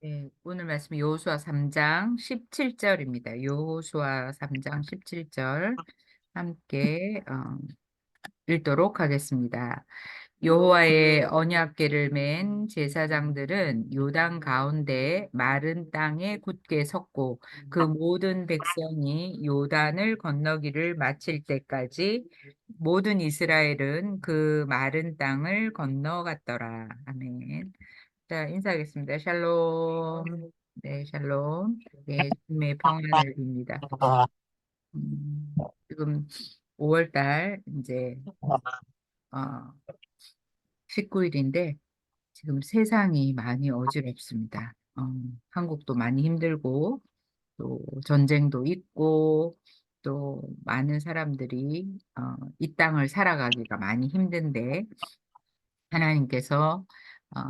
네, 오늘 말씀 여호수아 3장 17절입니다. 여호수아 3장 17절 함께 어, 읽도록 하겠습니다. 여호와의 언약궤를 맨 제사장들은 요단 가운데 마른 땅에 굳게 섰고 그 모든 백성이 요단을 건너기를 마칠 때까지 모든 이스라엘은 그 마른 땅을 건너갔더라. 아멘. 자, 인사하겠습니다. 샬롬. 네, 샬롬. 네, 주님의 평안을 빕니다. 음, 지금 5월 달 이제 어, 19일인데 지금 세상이 많이 어지럽습니다. 어, 한국도 많이 힘들고 또 전쟁도 있고 또 많은 사람들이 어, 이 땅을 살아가기가 많이 힘든데 하나님께서 어,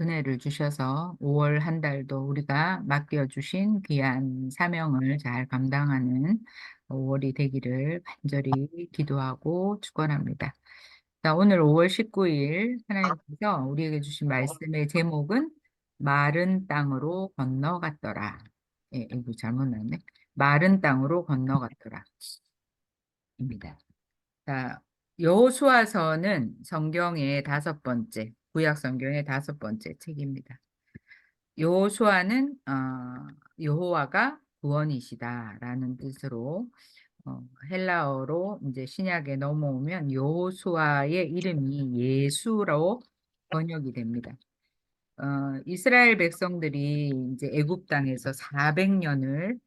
은혜를 주셔서 5월 한 달도 우리가 맡겨주신 귀한 사명을 잘 감당하는 5월이 되기를 간절히 기도하고 축원합니다. 자, 오늘 5월 19일 하나님께서 우리에게 주신 말씀의 제목은 마른 땅으로 건너갔더라. 예, 이거 잘못 나왔네. 마른 땅으로 건너갔더라. 입니다. 자, 여호수아서는 성경의 다섯 번째, 구약 성경의 다섯 번째 책입니다. 여호수아는 어, 여호와가 구원이시다라는 뜻으로 어, 헬라어로 이제 신약에 넘어오면 여호수아의 이름이 예수로 번역이 됩니다. 어, 이스라엘 백성들이 이제 애굽 땅에서 400년을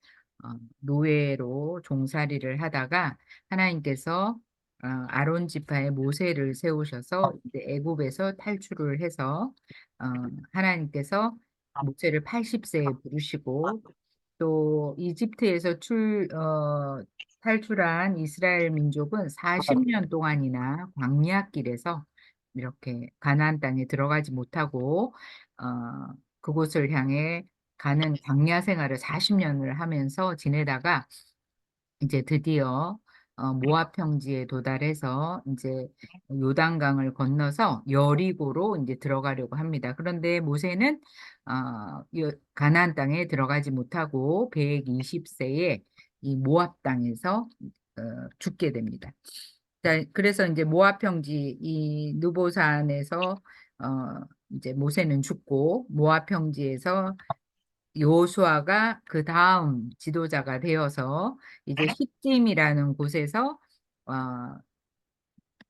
어, 노예로 종살이를 하다가 하나님께서 어, 아론 지파의 모세를 세우셔서 이제 애굽에서 탈출을 해서 어, 하나님께서 모세를 80세에 부르시고 또 이집트에서 출 어, 탈출한 이스라엘 민족은 40년 동안이나 광야길에서 이렇게 가나안 땅에 들어가지 못하고 어, 그곳을 향해 가는 광야 생활을 40년을 하면서 지내다가 이제 드디어 어, 모압 평지에 도달해서 이제 요단강을 건너서 여리고로 이제 들어가려고 합니다. 그런데 모세는 어, 요- 가나안 땅에 들어가지 못하고 120세에 이 모압 땅에서 어, 죽게 됩니다. 자, 그래서 이제 모압 평지 이 느보산에서 어, 이제 모세는 죽고 모압 평지에서 여호수아가 그 다음 지도자가 되어서 이제 시딤이라는 곳에서 어,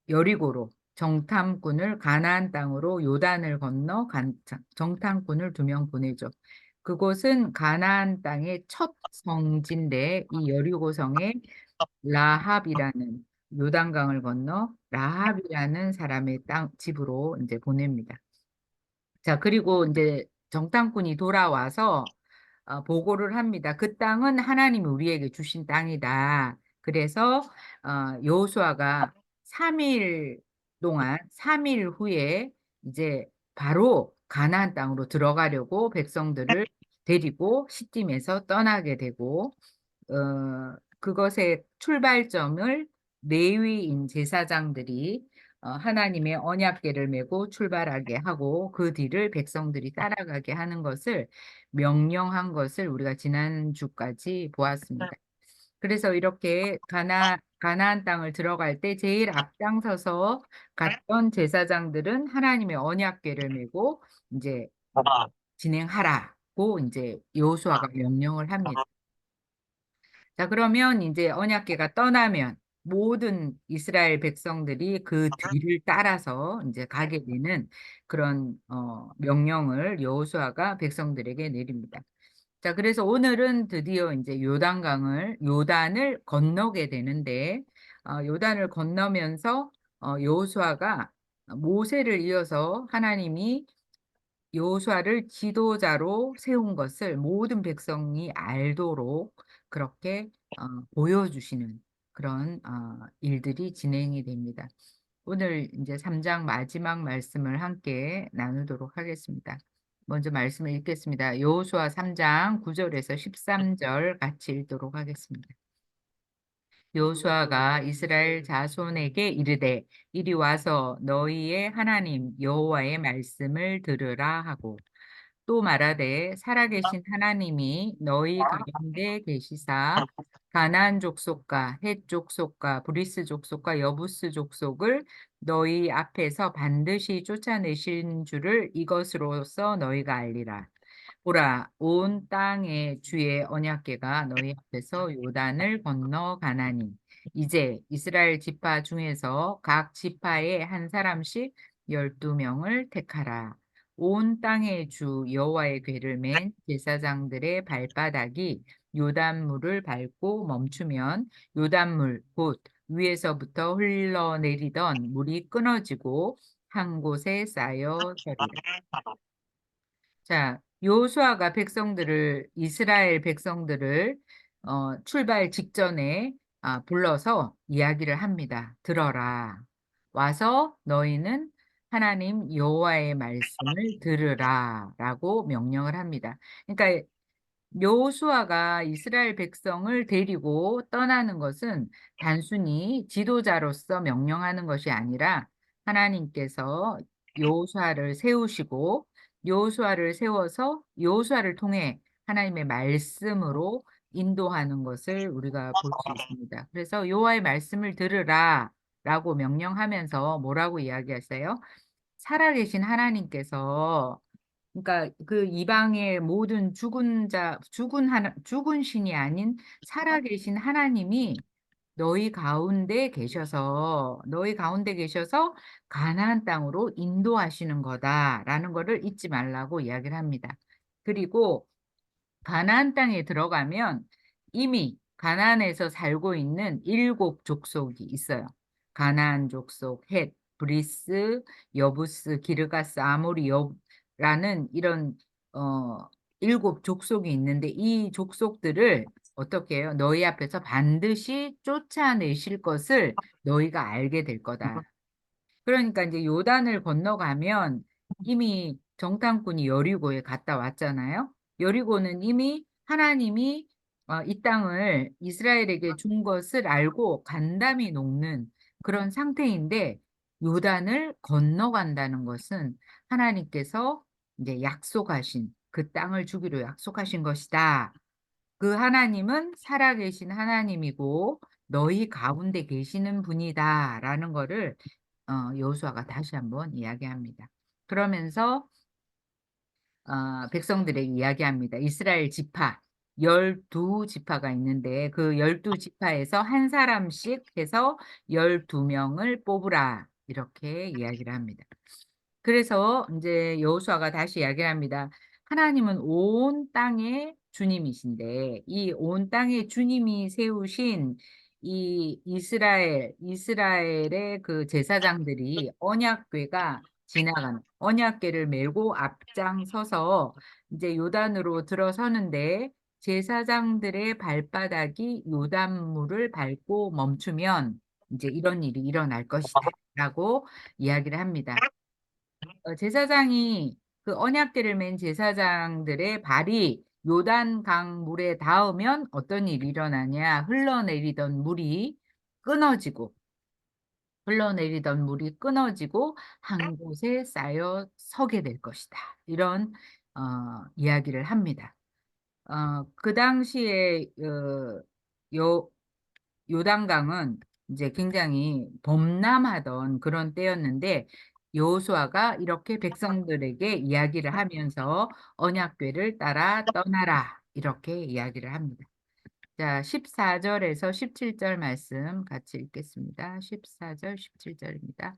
여리고로 정탐꾼을 가나안 땅으로 요단을 건너 간, 정탐꾼을 두 명 보내죠. 그곳은 가나안 땅의 첫 성지인데 이 여리고 성에 라합이라는 요단강을 건너 라합이라는 사람의 땅 집으로 이제 보냅니다. 자, 그리고 이제 정탐꾼이 돌아와서 어, 보고를 합니다. 그 땅은 하나님이 우리에게 주신 땅이다. 그래서 어, 여호수아가 3일 동안 3일 후에 이제 바로 가나안 땅으로 들어가려고 백성들을 데리고 시딤에서 떠나게 되고 어, 그것의 출발점을 레위인 제사장들이 어, 하나님의 언약궤를 메고 출발하게 하고 그 뒤를 백성들이 따라가게 하는 것을 명령한 것을 우리가 지난주까지 보았습니다. 그래서 이렇게 가나 가나안 땅을 들어갈 때 제일 앞장서서 갔던 제사장들은 하나님의 언약궤를 메고 이제 진행하라고 이제 여호수아가 명령을 합니다. 자, 그러면 이제 언약궤가 떠나면 모든 이스라엘 백성들이 그 뒤를 따라서 이제 가게 되는 그런 어, 명령을 여호수아가 백성들에게 내립니다. 자, 그래서 오늘은 드디어 이제 요단강을 요단을 건너게 되는데 어, 요단을 건너면서 어, 여호수아가 모세를 이어서 하나님이 여호수아를 지도자로 세운 것을 모든 백성이 알도록 그렇게 어, 보여주시는 그런 어, 일들이 진행이 됩니다. 오늘 이제 3장 마지막 말씀을 함께 나누도록 하겠습니다. 먼저 말씀을 읽겠습니다. 여호수아 3장 9절에서 13절 같이 읽도록 하겠습니다. 여호수아가 이스라엘 자손에게 이르되 이리 와서 너희의 하나님 여호와의 말씀을 들으라 하고 또 말하되 살아계신 하나님이 너희 가운데 계시사 가나안 족속과 헷 족속과 브리스 족속과 여부스 족속을 너희 앞에서 반드시 쫓아내신 줄을 이것으로써 너희가 알리라. 보라, 온 땅의 주의 언약궤가 너희 앞에서 요단을 건너 가나니 이제 이스라엘 지파 중에서 각 지파에 한 사람씩 열두 명을 택하라. 온 땅의 주 여호와의 궤를 맨 제사장들의 발바닥이 요단물을 밟고 멈추면 요단물 곧 위에서부터 흘러내리던 물이 끊어지고 한 곳에 쌓여 서리라. 자, 여호수아가 백성들을 이스라엘 백성들을 어, 출발 직전에 아, 불러서 이야기를 합니다. 들어라. 와서 너희는 하나님 여호와의 말씀을 들으라라고 명령을 합니다. 그러니까 여호수아가 이스라엘 백성을 데리고 떠나는 것은 단순히 지도자로서 명령하는 것이 아니라 하나님께서 여호수아를 세우시고 여호수아를 세워서 여호수아를 통해 하나님의 말씀으로 인도하는 것을 우리가 볼 수 있습니다. 그래서 여호와의 말씀을 들으라 라고 명령하면서 뭐라고 이야기하세요? 살아계신 하나님께서 그러니까 그 이방의 모든 죽은 자, 죽은 하나, 죽은 신이 아닌 살아계신 하나님이 너희 가운데 계셔서 너희 가운데 계셔서 가나안 땅으로 인도하시는 거다라는 것을 잊지 말라고 이야기를 합니다. 그리고 가나안 땅에 들어가면 이미 가나안에서 살고 있는 일곱 족속이 있어요. 가나안 족속, 헷, 브리스, 여부스, 기르가스, 아모리, 여라는 이런 어 일곱 족속이 있는데 이 족속들을 어떻게 해요? 너희 앞에서 반드시 쫓아내실 것을 너희가 알게 될 거다. 그러니까 이제 요단을 건너가면 이미 정탐꾼이 여리고에 갔다 왔잖아요. 여리고는 이미 하나님이 어, 이 땅을 이스라엘에게 준 것을 알고 간담이 녹는 그런 상태인데 요단을 건너간다는 것은 하나님께서 이제 약속하신 그 땅을 주기로 약속하신 것이다. 그 하나님은 살아계신 하나님이고 너희 가운데 계시는 분이다 라는 거를 어, 여호수아가 다시 한번 이야기합니다. 그러면서 어, 백성들에게 이야기합니다. 이스라엘 지파 열두 지파가 있는데 그 열두 지파에서 한 사람씩 해서 열두 명을 뽑으라 이렇게 이야기를 합니다. 그래서 이제 여호수아가 다시 이야기를 합니다. 하나님은 온 땅의 주님이신데 이 온 땅의 주님이 세우신 이 이스라엘 이스라엘의 그 제사장들이 언약궤가 지나가는 언약궤를 메고 앞장서서 이제 요단으로 들어서는데 제사장들의 발바닥이 요단물을 밟고 멈추면 이제 이런 일이 일어날 것이다 라고 이야기를 합니다. 어, 제사장이 그 언약궤를 맨 제사장들의 발이 요단강 물에 닿으면 어떤 일이 일어나냐? 흘러내리던 물이 끊어지고 흘러내리던 물이 끊어지고 한 곳에 쌓여 서게 될 것이다. 이런 어, 이야기를 합니다. 어, 그 당시에 어, 요 요단강은 이제 굉장히 범람하던 그런 때였는데 여호수아가 이렇게 백성들에게 이야기를 하면서 언약궤를 따라 떠나라 이렇게 이야기를 합니다. 자, 14절에서 17절 말씀 같이 읽겠습니다. 14절, 17절입니다.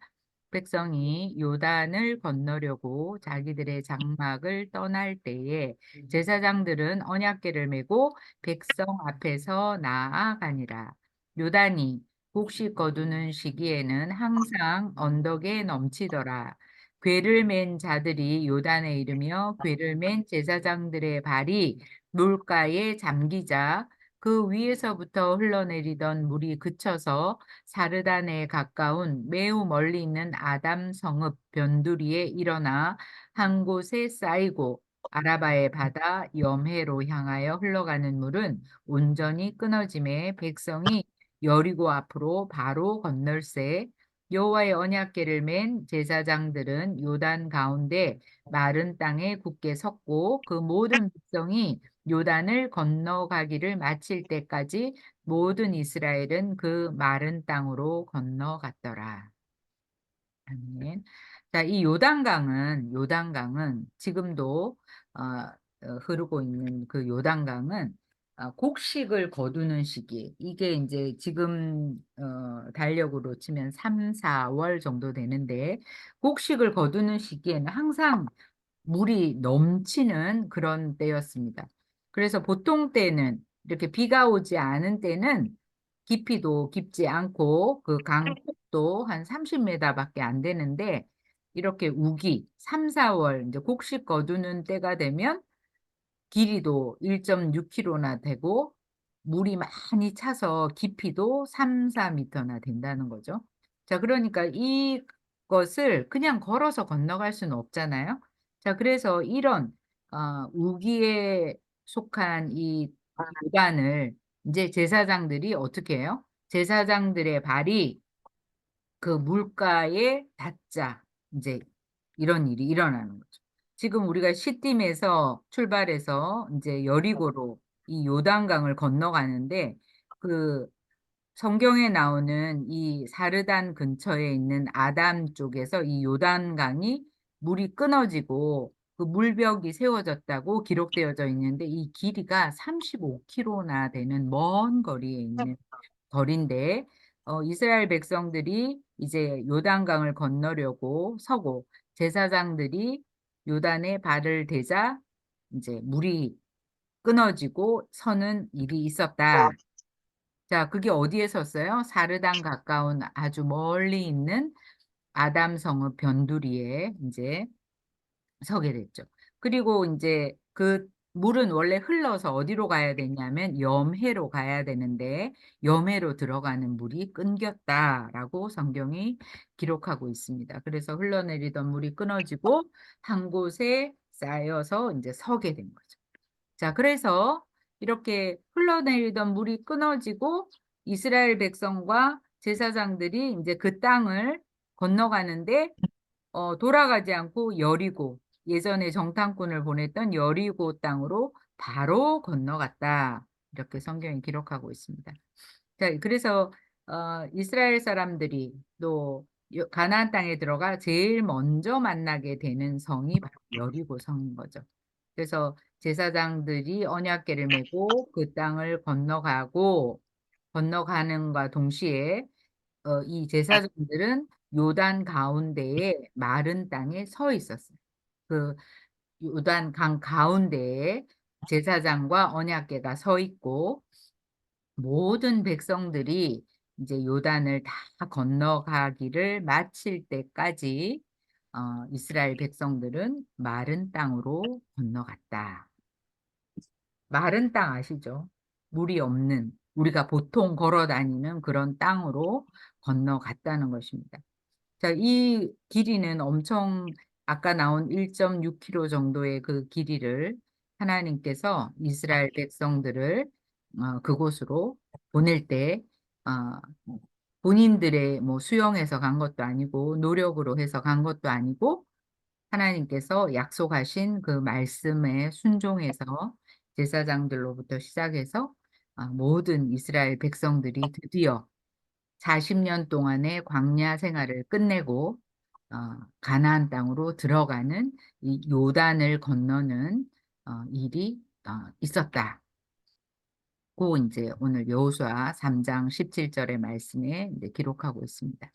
백성이 요단을 건너려고 자기들의 장막을 떠날 때에 제사장들은 언약궤를 메고 백성 앞에서 나아가니라. 요단이 곡식 거두는 시기에는 항상 언덕에 넘치더라. 궤를 맨 자들이 요단에 이르며 궤를 맨 제사장들의 발이 물가에 잠기자 그 위에서부터 흘러내리던 물이 그쳐서 사르단에 가까운 매우 멀리 있는 아담 성읍 변두리에 일어나 한 곳에 쌓이고 아라바의 바다 염해로 향하여 흘러가는 물은 온전히 끊어짐에 백성이 여리고 앞으로 바로 건널새 여호와의 언약궤를 맨 제사장들은 요단 가운데 마른 땅에 굳게 섰고 그 모든 백성이 요단을 건너가기를 마칠 때까지 모든 이스라엘은 그 마른 땅으로 건너갔더라. 아멘. 자, 이 요단강은 요단강은 지금도 어, 어, 흐르고 있는 그 요단강은 어, 곡식을 거두는 시기. 이게 이제 지금 어, 달력으로 치면 3, 4월 정도 되는데 곡식을 거두는 시기에는 항상 물이 넘치는 그런 때였습니다. 그래서 보통 때는 이렇게 비가 오지 않은 때는 깊이도 깊지 않고 그 강폭도 한 30m밖에 안 되는데 이렇게 우기 3, 4월 이제 곡식 거두는 때가 되면 길이도 1.6km나 되고 물이 많이 차서 깊이도 3, 4m나 된다는 거죠. 자, 그러니까 이것을 그냥 걸어서 건너갈 수는 없잖아요. 자, 그래서 이런 어, 우기에 속한 이 구간을 이제 제사장들이 어떻게 해요? 제사장들의 발이 그 물가에 닿자 이제 이런 일이 일어나는 거죠. 지금 우리가 시딤에서 출발해서 이제 여리고로 이 요단강을 건너가는데 그 성경에 나오는 이 사르단 근처에 있는 아담 쪽에서 이 요단강이 물이 끊어지고 그 물벽이 세워졌다고 기록되어져 있는데 이 길이가 35km나 되는 먼 거리에 있는 거리인데 어, 이스라엘 백성들이 이제 요단강을 건너려고 서고 제사장들이 요단에 발을 대자 이제 물이 끊어지고 서는 일이 있었다. 자, 그게 어디에 섰어요? 사르단 가까운 아주 멀리 있는 아담 성읍 변두리에 이제 서게 됐죠. 그리고 이제 그 물은 원래 흘러서 어디로 가야 되냐면 염해로 가야 되는데 염해로 들어가는 물이 끊겼다라고 성경이 기록하고 있습니다. 그래서 흘러내리던 물이 끊어지고 한 곳에 쌓여서 이제 서게 된 거죠. 자, 그래서 이렇게 흘러내리던 물이 끊어지고 이스라엘 백성과 제사장들이 이제 그 땅을 건너가는데 어, 돌아가지 않고 여리고 예전에 정탐꾼을 보냈던 여리고 땅으로 바로 건너갔다. 이렇게 성경이 기록하고 있습니다. 자, 그래서 어, 이스라엘 사람들이 또 가나안 땅에 들어가 제일 먼저 만나게 되는 성이 바로 여리고 성인 거죠. 그래서 제사장들이 언약궤를 메고 그 땅을 건너가고 건너가는과 동시에 어, 이 제사장들은 요단 가운데에 마른 땅에 서 있었어요. 그 요단 강 가운데에 제사장과 언약궤가 서 있고 모든 백성들이 이제 요단을 다 건너가기를 마칠 때까지 어, 이스라엘 백성들은 마른 땅으로 건너갔다. 마른 땅 아시죠? 물이 없는 우리가 보통 걸어 다니는 그런 땅으로 건너갔다는 것입니다. 자, 이 길이는 엄청 아까 나온 1.6km 정도의 그 길이를 하나님께서 이스라엘 백성들을 어, 그곳으로 보낼 때 어, 본인들의 뭐 수영해서 간 것도 아니고 노력으로 해서 간 것도 아니고 하나님께서 약속하신 그 말씀에 순종해서 제사장들로부터 시작해서 어, 모든 이스라엘 백성들이 드디어 40년 동안의 광야 생활을 끝내고 어, 가나안 땅으로 들어가는 이 요단을 건너는 어, 일이 어, 있었다. 고 이제 오늘 여호수아 3장 17절의 말씀에 기록하고 있습니다.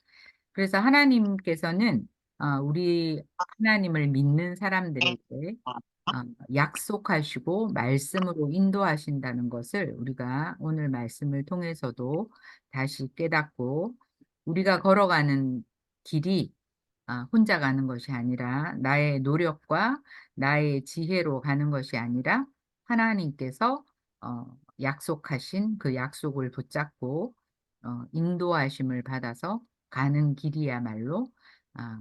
그래서 하나님께서는 어, 우리 하나님을 믿는 사람들에게 어, 약속하시고 말씀으로 인도하신다는 것을 우리가 오늘 말씀을 통해서도 다시 깨닫고 우리가 걸어가는 길이 아, 혼자 가는 것이 아니라 나의 노력과 나의 지혜로 가는 것이 아니라 하나님께서 어, 약속하신 그 약속을 붙잡고 어, 인도하심을 받아서 가는 길이야말로 아,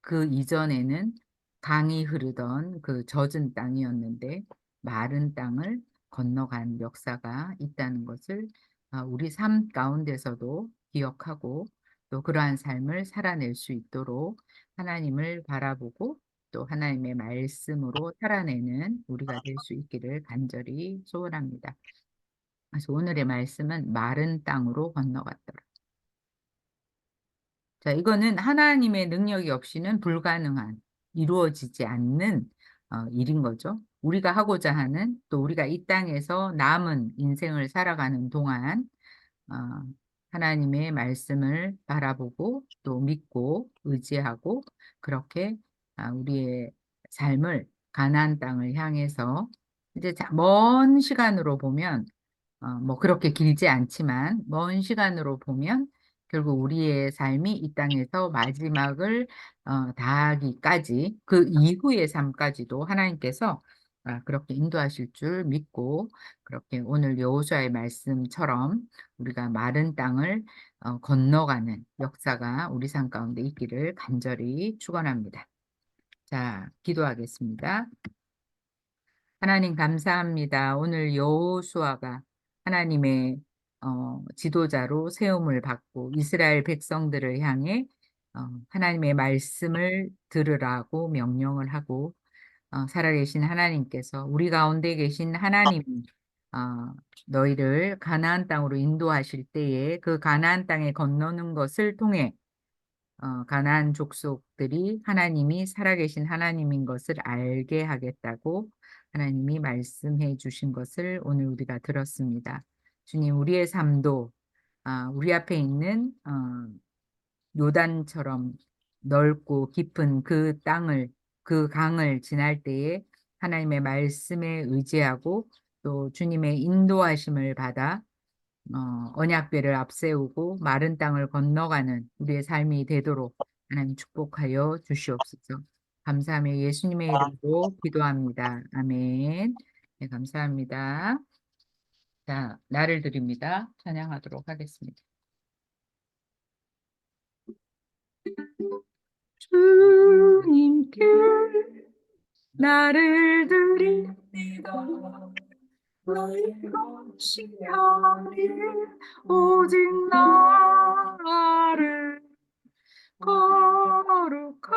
그 이전에는 강이 흐르던 그 젖은 땅이었는데 마른 땅을 건너간 역사가 있다는 것을 아, 우리 삶 가운데서도 기억하고 또 그러한 삶을 살아낼 수 있도록 하나님을 바라보고 또 하나님의 말씀으로 살아내는 우리가 될 수 있기를 간절히 소원합니다. 그래서 오늘의 말씀은 마른 땅으로 건너갔더라. 자, 이거는 하나님의 능력이 없이는 불가능한, 이루어지지 않는 어, 일인 거죠. 우리가 하고자 하는 또 우리가 이 땅에서 남은 인생을 살아가는 동안 어, 하나님의 말씀을 바라보고 또 믿고 의지하고 그렇게 아, 우리의 삶을 가나안 땅을 향해서 이제 자- 먼 시간으로 보면 어, 뭐 그렇게 길지 않지만 먼 시간으로 보면 결국 우리의 삶이 이 땅에서 마지막을 어, 다하기까지 그 이후의 삶까지도 하나님께서 아, 그렇게 인도하실 줄 믿고 그렇게 오늘 여호수아의 말씀처럼 우리가 마른 땅을 어, 건너가는 역사가 우리 삶 가운데 있기를 간절히 축원합니다. 자, 기도하겠습니다. 하나님 감사합니다. 오늘 여호수아가 하나님의 어, 지도자로 세움을 받고 이스라엘 백성들을 향해 어, 하나님의 말씀을 들으라고 명령을 하고 어, 살아계신 하나님께서 우리 가운데 계신 하나님이 어, 너희를 가나안 땅으로 인도하실 때에 그 가나안 땅에 건너는 것을 통해 어, 가나안 족속들이 하나님이 살아계신 하나님인 것을 알게 하겠다고 하나님이 말씀해 주신 것을 오늘 우리가 들었습니다. 주님, 우리의 삶도 아, 우리 앞에 있는 어, 요단처럼 넓고 깊은 그 땅을 그 강을 지날 때에 하나님의 말씀에 의지하고 또 주님의 인도하심을 받아 어, 언약궤를 앞세우고 마른 땅을 건너가는 우리의 삶이 되도록 하나님 축복하여 주시옵소서. 감사하며 예수님의 이름으로 기도합니다. 아멘. 네, 감사합니다. 자, 나를 드립니다. 찬양하도록 하겠습니다. 주님께 나를 드립니다. 너희 것이하니 오직 나를 거룩한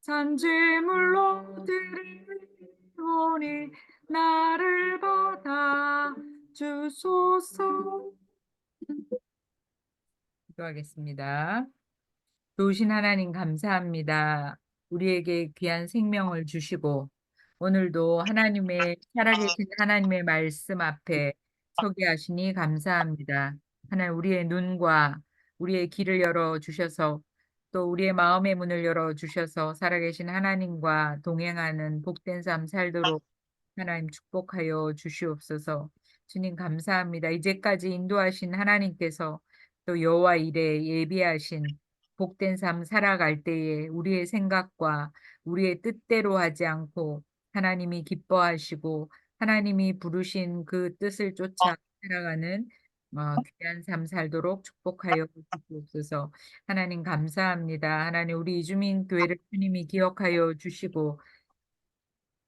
산재물로 드리오니 나를 받아 주소서 기도하겠습니다. 좋으신 하나님 감사합니다. 우리에게 귀한 생명을 주시고 오늘도 하나님의 살아계신 하나님의 말씀 앞에 서게 하시니 감사합니다. 하나님 우리의 눈과 우리의 길을 열어 주셔서 또 우리의 마음의 문을 열어 주셔서 살아계신 하나님과 동행하는 복된 삶 살도록 하나님 축복하여 주시옵소서. 주님 감사합니다. 이제까지 인도하신 하나님께서 또 여호와 일에 예비하신 복된 삶 살아갈 때에 우리의 생각과 우리의 뜻대로 하지 않고 하나님이 기뻐하시고 하나님이 부르신 그 뜻을 쫓아 살아가는 어, 귀한 삶 살도록 축복하여 주시옵소서. 하나님 감사합니다. 하나님 우리 이주민 교회를 주님이 기억하여 주시고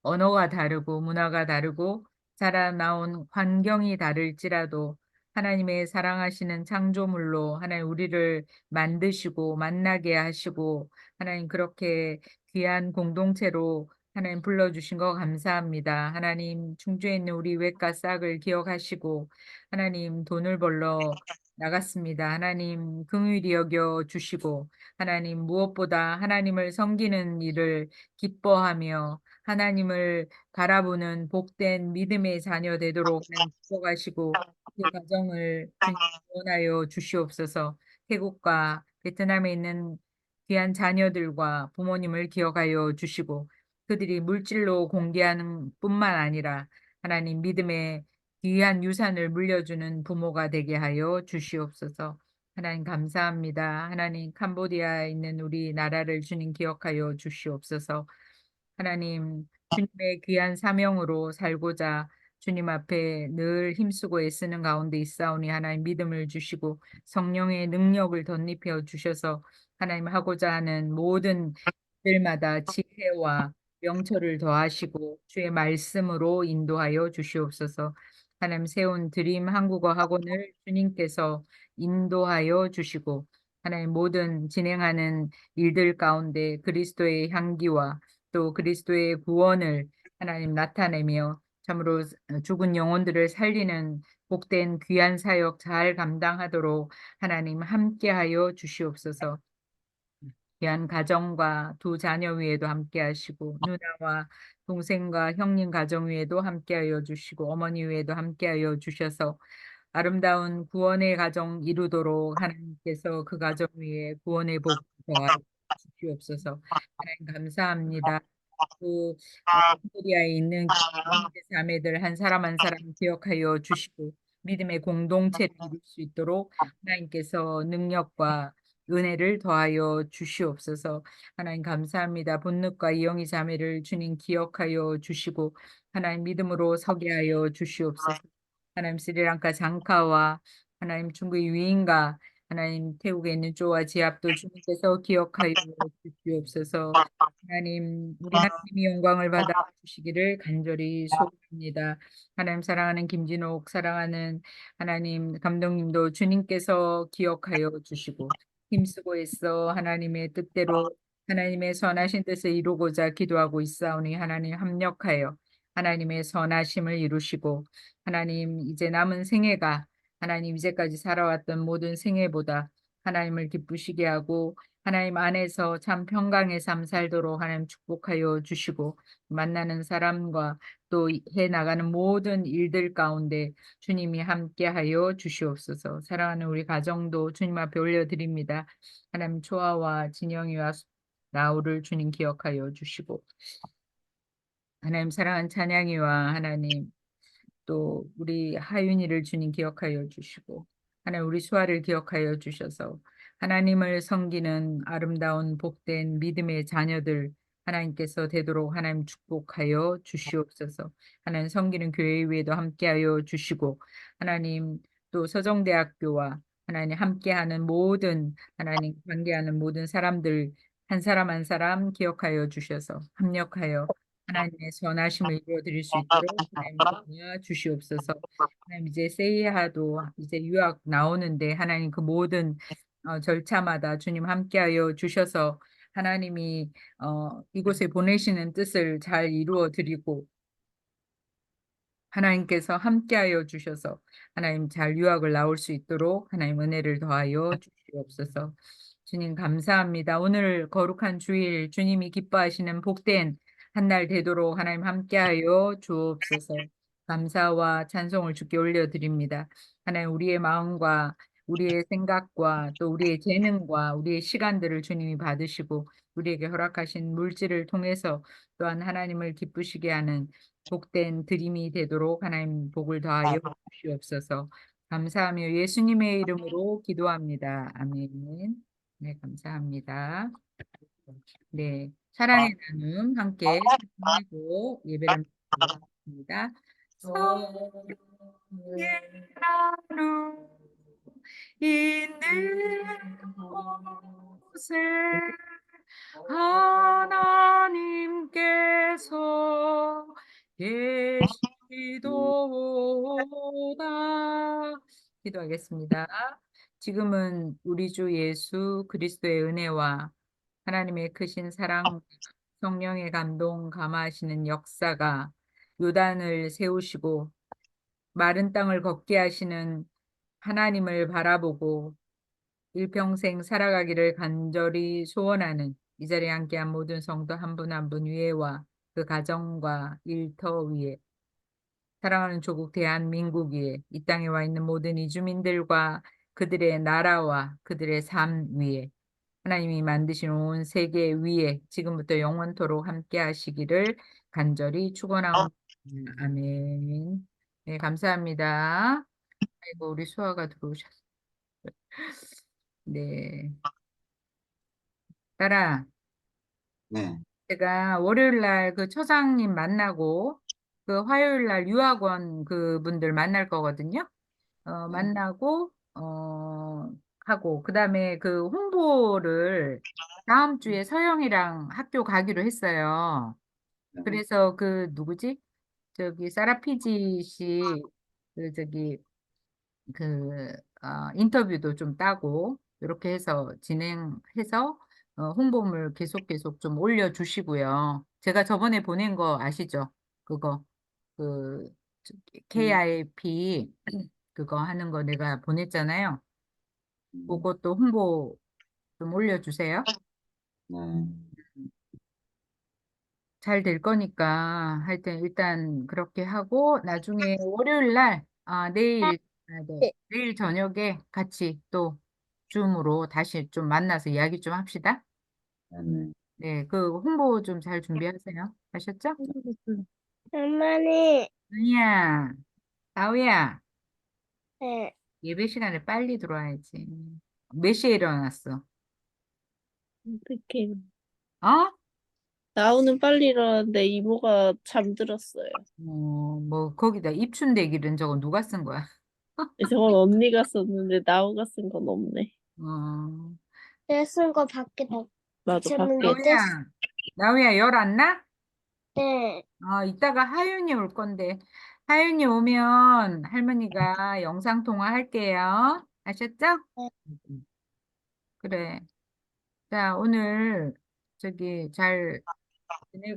언어가 다르고 문화가 다르고 자라 나온 환경이 다를지라도 하나님의 사랑하시는 창조물로 하나님 우리를 만드시고 만나게 하시고 하나님 그렇게 귀한 공동체로 하나님 불러주신 거 감사합니다. 하나님 충주에 있는 우리 외과 싹을 기억하시고 하나님 돈을 벌러 나갔습니다. 하나님 긍휼히 여겨 주시고 하나님 무엇보다 하나님을 섬기는 일을 기뻐하며 하나님을 바라보는 복된 믿음의 자녀 되도록 축복하시고 그 가정을 원하여 주시옵소서. 태국과 베트남에 있는 귀한 자녀들과 부모님을 기억하여 주시고 그들이 물질로 공개하는 뿐만 아니라 하나님 믿음의 귀한 유산을 물려주는 부모가 되게 하여 주시옵소서. 하나님 감사합니다. 하나님 캄보디아에 있는 우리 나라를 주님 기억하여 주시옵소서. 하나님 주님의 귀한 사명으로 살고자 주님 앞에 늘 힘쓰고 애쓰는 가운데 있사오니 하나님 믿음을 주시고 성령의 능력을 덧입혀 주셔서 하나님 하고자 하는 모든 일마다 지혜와 명철을 더하시고 주의 말씀으로 인도하여 주시옵소서. 하나님 세운 드림 한국어 학원을 주님께서 인도하여 주시고 하나님 모든 진행하는 일들 가운데 그리스도의 향기와 또 그리스도의 구원을 하나님 나타내며 참으로 죽은 영혼들을 살리는 복된 귀한 사역 잘 감당하도록 하나님 함께하여 주시옵소서. 귀한 가정과 두 자녀 위에도 함께 하시고 누나와 동생과 형님 가정 위에도 함께하여 주시고 어머니 위에도 함께하여 주셔서 아름다운 구원의 가정 이루도록 하나님께서 그 가정 위에 구원의 복 주시옵소서. 하나님 감사합니다. 또 어, 코리아에 있는 자매들 한 사람 한 사람 기억하여 주시고 믿음의 공동체를 이룰 수 있도록 하나님께서 능력과 은혜를 더하여 주시옵소서. 하나님 감사합니다. 본능과 이영희 자매를 주님 기억하여 주시고 하나님 믿음으로 서게 하여 주시옵소서. 하나님 스리랑카 장카와 하나님 중국의 위인과 하나님 태국에 있는 쪼와 지압도 주님께서 기억하여 주시옵소서. 하나님 우리 하나님이 영광을 받아 주시기를 간절히 소원합니다. 하나님 사랑하는 김진옥 사랑하는 하나님 감독님도 주님께서 기억하여 주시고 힘쓰고 있어. 하나님의 뜻대로 하나님의 선하신 뜻을 이루고자 기도하고 있사오니 하나님 합력하여 하나님의 선하심을 이루시고 하나님 이제 남은 생애가 하나님 이제까지 살아왔던 모든 생애보다 하나님을 기쁘시게 하고 하나님 안에서 참 평강의 삶 살도록 하나님 축복하여 주시고 만나는 사람과 또 해 나가는 모든 일들 가운데 주님이 함께하여 주시옵소서. 사랑하는 우리 가정도 주님 앞에 올려드립니다. 하나님 초아와 진영이와 나우를 주님 기억하여 주시고 하나님 사랑하는 찬양이와 하나님 또 우리 하윤이를 주님 기억하여 주시고 하나님 우리 수아를 기억하여 주셔서 하나님을 섬기는 아름다운 복된 믿음의 자녀들 하나님께서 되도록 하나님 축복하여 주시옵소서. 하나님 섬기는 교회 위에도 함께하여 주시고 하나님 또 서정대학교와 하나님 함께하는 모든 하나님 관계하는 모든 사람들 한 사람 한 사람 기억하여 주셔서 합력하여 하나님의 선하심을 이루어 드릴 수 있도록 하나님 도와 주시옵소서. 하나님 이제 세이하도 이제 유학 나오는데 하나님 그 모든 어, 절차마다 주님 함께하여 주셔서 하나님이 어, 이곳에 보내시는 뜻을 잘 이루어 드리고 하나님께서 함께하여 주셔서 하나님 잘 유학을 나올 수 있도록 하나님 은혜를 더하여 주시옵소서. 주님 감사합니다. 오늘 거룩한 주일 주님이 기뻐하시는 복된 한 날 되도록 하나님 함께하여 주옵소서. 감사와 찬송을 주께 올려드립니다. 하나님 우리의 마음과 우리의 생각과 또 우리의 재능과 우리의 시간들을 주님이 받으시고 우리에게 허락하신 물질을 통해서 또한 하나님을 기쁘시게 하는 복된 드림이 되도록 하나님 복을 더하여 주시옵소서. 감사하며 예수님의 이름으로 기도합니다. 아멘. 네, 감사합니다. 네, 사랑의 나눔 함께 하고 예배를 드리겠습니다. 사랑의 나눔 있는 곳에 하나님께서 계시도다 기도하겠습니다. 지금은 우리 주 예수 그리스도의 은혜와 하나님의 크신 사랑, 성령의 감동 감화하시는 역사가 요단을 세우시고 마른 땅을 걷게 하시는 하나님을 바라보고 일평생 살아가기를 간절히 소원하는 이 자리에 함께한 모든 성도 한 분 한 분 위에와 그 가정과 일터 위에 사랑하는 조국 대한민국 위에 이 땅에 와 있는 모든 이주민들과 그들의 나라와 그들의 삶 위에 하나님이 만드신 온 세계 위에 지금부터 영원토록 함께 하시기를 간절히 축원하옵니다. 아멘. 네, 감사합니다. 아이고 우리 수아가 들어오셨어. 네. 딸아, 네, 제가 월요일 날 그 처장님 만나고 그 화요일 날 유학원 그 분들 만날 거거든요. 어, 네. 만나고 어 하고 그 다음에 그 홍보를 다음 주에 서영이랑 학교 가기로 했어요. 네. 그래서 그 누구지? 저기 사라피지 씨 그 저기 그 어, 인터뷰도 좀 따고 이렇게 해서 진행해서 어, 홍보물 계속 계속 좀 올려주시고요. 제가 저번에 보낸 거 아시죠? 그거 그 저기 KIP 그거 하는 거 내가 보냈잖아요. 음, 그것도 홍보 좀 올려주세요. 네. 잘될 거니까 하여튼 일단 그렇게 하고 나중에 월요일 날 아, 내일 아, 네. 내일 저녁에 같이 또 줌으로 다시 좀 만나서 이야기 좀 합시다. 네네. 네, 그 홍보 좀 잘 준비하세요. 아셨죠? 엄마는 아니야, 다우야, 네, 예배 시간에 빨리 들어와야지. 몇 시에 일어났어? 어떻게 어? 나오는 빨리 일어났는데 이모가 잠들었어요. 어, 뭐 거기다 입춘대기는 저거 누가 쓴 거야? 저건 언니가 썼는데 나오가 쓴 건 없네. 어, 내가 쓴거 밖에 다 나도 저는 밖에 다우야 열 안 나? 네. 어, 이따가 하윤이 올 건데, 하윤이 오면 할머니가 영상 통화 할게요. 아셨죠? 네. 음, 그래. 자, 오늘 저기 잘 지내고